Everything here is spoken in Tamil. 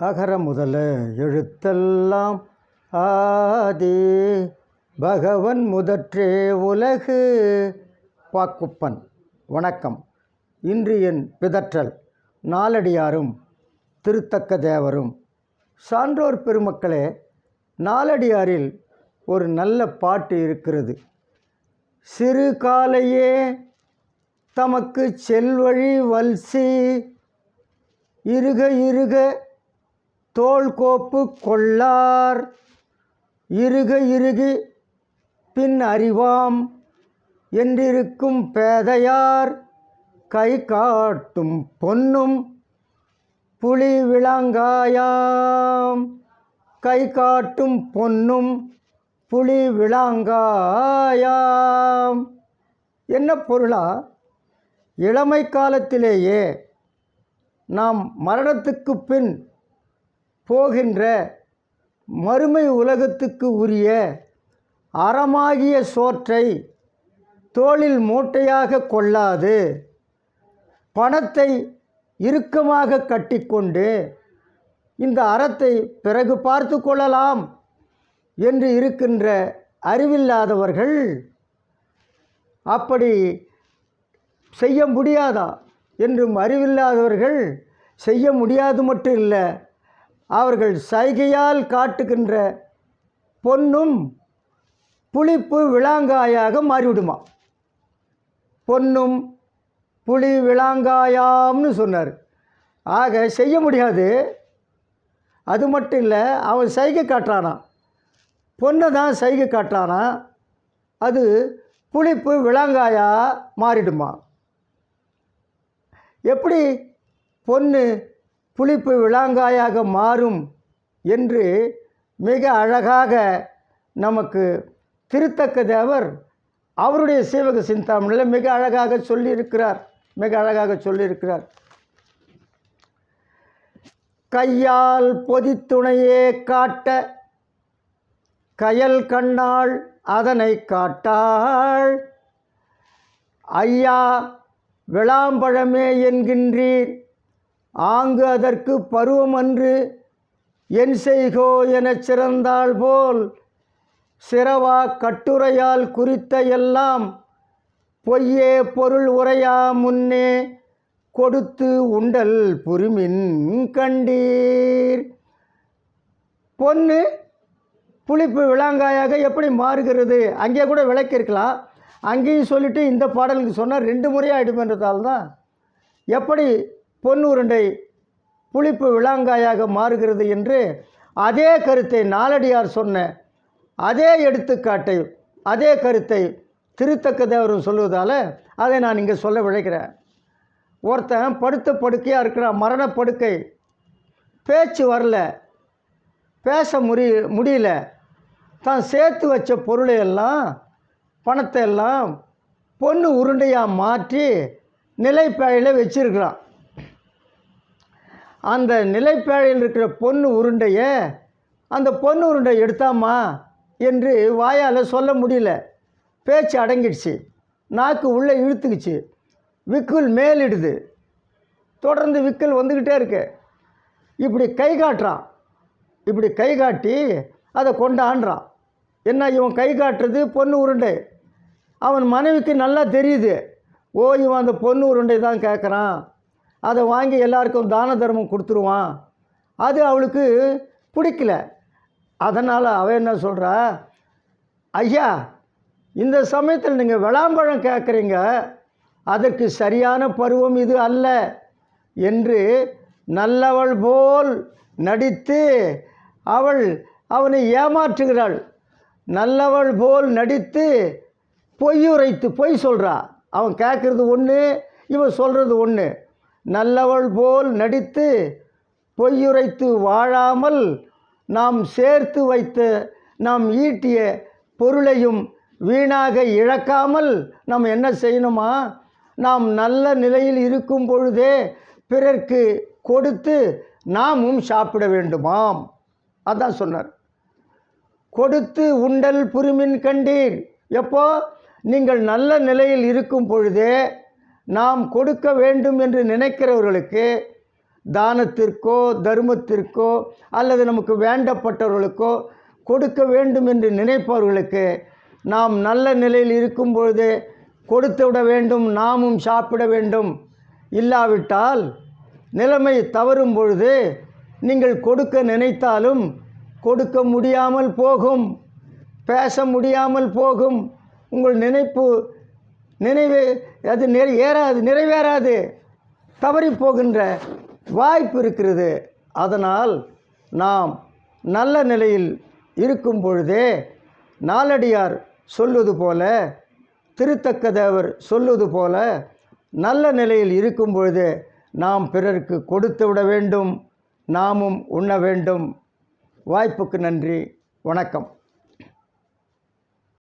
அகர முதல எழுத்தெல்லாம் ஆதி. பகவன் முதற்றே உலகு. பாக்குப்பன் வணக்கம். இன்று என் பிதற்றல் நாலடியாரும் திருத்தக்க தேவரும். சான்றோர் பெருமக்களே நாலடியாரில் ஒரு நல்ல பாட்டு இருக்கிறது. சிறு காலையே தமக்கு செல்வழி வல்சி. இருக இருக தோள் கோப்பு கொள்ளார். இருக இருகு பின் அறிவாம். என்றிருக்கும் பேதையார் கை காட்டும் பொன்னும் புலி விளாங்காயாம். கை காட்டும் பொன்னும் புலி விளாங்காயாம். என்ன பொருளா? இளமை காலத்திலேயே நாம் மரணத்துக்கு பின் போகின்ற மறுமை உலகத்துக்கு உரிய அறமாகிய சோற்றை தோளில் மூட்டையாக கொள்ளாது. பணத்தை இறுக்கமாக கட்டிக்கொண்டு இந்த அறத்தை பிறகு பார்த்து கொள்ளலாம் என்று இருக்கின்ற அறிவில்லாதவர்கள் அப்படி செய்ய முடியாதா? என்றும் அறிவில்லாதவர்கள் செய்ய முடியாது மட்டும் இல்லை அவர்கள் சைகையால் காட்டுகின்ற பொன்னும் புளிப்பு விளாங்காயாக மாறிவிடுமா? பொன்னும் புளி விளாங்காயாம்னு சொன்னார். ஆக செய்ய முடியாது. அது மட்டும் இல்லை அவன் சைகை காட்டுறானா? பொண்ணை தான் சைகை காட்டுறானா? அது புளிப்பு விளாங்காயாக மாறிடுமா? எப்படி பொண்ணு புளிப்பு விளாங்காயாக மாறும் என்று மிக அழகாக நமக்கு திருத்தக்க தேவர் அவருடைய சீவக சிந்தாமணியில் மிக அழகாக சொல்லியிருக்கிறார். மிக அழகாக சொல்லியிருக்கிறார். கையால் பொதித்துணையே காட்ட கயல் கண்ணாள் அதனை காட்டாள். ஐயா விளாம்பழமே என்கின்றீர். ஆங்கு அதற்கு பருவமன்று என் செய்கோ எனச் சிறந்தாள் போல் சிறவா கட்டுரையால் குறித்த எல்லாம் பொய்யே பொருள் உரையா முன்னே கொடுத்து உண்டல் புரிமின் கண்டீர் பொண்ணு புளிப்பு விளாங்காயாக எப்படி மாறுகிறது? அங்கே கூட விளக்கிருக்கலாம் அங்கேயும் சொல்லிவிட்டு இந்த பாடலுக்கு சொன்னால் ரெண்டு முறையாக ஆகிடுமென்றதால் தான் எப்படி பொன் உருண்டை புளிப்பு விளாங்காயாக மாறுகிறது என்று அதே கருத்தை நாலடியார் சொன்ன அதே எடுத்துக்காட்டை அதே கருத்தை திருத்தக்கதேவரும் சொல்லுவதால் அதை நான் இங்கே சொல்ல விழைக்கிறேன் ஒருத்தன் படுத்த படுக்கையாக இருக்கிறான் மரணப்படுக்கை பேச்சு வரல பேச முடி முடியல தான் சேர்த்து வச்ச பொருளை எல்லாம் பணத்தை எல்லாம் பொண்ணு உருண்டையாக மாற்றி நிலைப்பாயில் வச்சிருக்கிறான். அந்த நிலைப்பேழையில் இருக்கிற பொண்ணு உருண்டையை அந்த பொண்ணு உருண்டை எடுத்தாமா என்று வாயால் சொல்ல முடியல. பேச்சு அடங்கிடுச்சு. நாக்கு உள்ளே இழுத்துக்குச்சு. விக்குல் மேலிடுது. தொடர்ந்து விக்கல் வந்துக்கிட்டே இருக்கு. இப்படி கை காட்டுறான். இப்படி கை காட்டி அதை கொண்டாடுறான் என்ன இவன் கை காட்டுறது? பொண்ணு உருண்டை. அவன் மனைவிக்கு நல்லா தெரியுது. ஓ இவன் அந்த பொண்ணு உருண்டை தான் கேட்குறான் அதை வாங்கி எல்லாருக்கும் தான தர்மம் கொடுத்துருவான். அது அவளுக்கு பிடிக்கல. அதனால் அவன் என்ன சொல்கிறா ஐயா இந்த சமயத்தில் நீங்கள் விளாம்பழம் கேட்குறீங்க அதற்கு சரியான பருவம் இது அல்ல என்று நல்லவள் போல் நடித்து அவள் அவனை ஏமாற்றுகிறாள். நல்லவள் போல் நடித்து பொய்யுரைத்து பொய் சொல்கிறா அவன் கேட்குறது ஒன்று இவன் சொல்கிறது ஒன்று நல்லவள் போல் நடித்து பொய்யுரைத்து வாழாமல் நாம் சேர்த்து வைத்த நாம் ஈட்டிய பொருளையும் வீணாக இழக்காமல் நாம் என்ன செய்யணுமா? நாம் நல்ல நிலையில் இருக்கும் பொழுதே பிறர்க்கு கொடுத்து நாமும் சாப்பிட வேண்டுமாம். அதான் சொன்னார். கொடுத்து உண்டல் புரிமின் கண்டீர். எப்போ? நீங்கள் நல்ல நிலையில் இருக்கும் பொழுதே நாம் கொடுக்க வேண்டும் என்று நினைக்கிறவர்களுக்கு தானத்திற்கோ தர்மத்திற்கோ அல்லது நமக்கு வேண்டப்பட்டவர்களுக்கோ கொடுக்க வேண்டும் என்று நினைப்பவர்களுக்கு நாம் நல்ல நிலையில் இருக்கும் பொழுது கொடுத்து விட வேண்டும் நாமும் சாப்பிட வேண்டும். இல்லாவிட்டால் நிலைமை தவறும் பொழுது நீங்கள் கொடுக்க நினைத்தாலும் கொடுக்க முடியாமல் போகும் பேச முடியாமல் போகும். உங்கள் நினைப்பு நினைவு அது நிறை ஏறாது நிறைவேறாது. தவறி போகின்ற வாய்ப்பு இருக்கிறது. அதனால் நாம் நல்ல நிலையில் இருக்கும் பொழுதே நாலடியார் சொல்வது போல திருத்தக்க தேவர் சொல்வது போல நல்ல நிலையில் இருக்கும் பொழுது நாம் பிறருக்கு கொடுத்து விட வேண்டும். நாமும் உண்ண வேண்டும். வாய்ப்புக்கு நன்றி. வணக்கம்.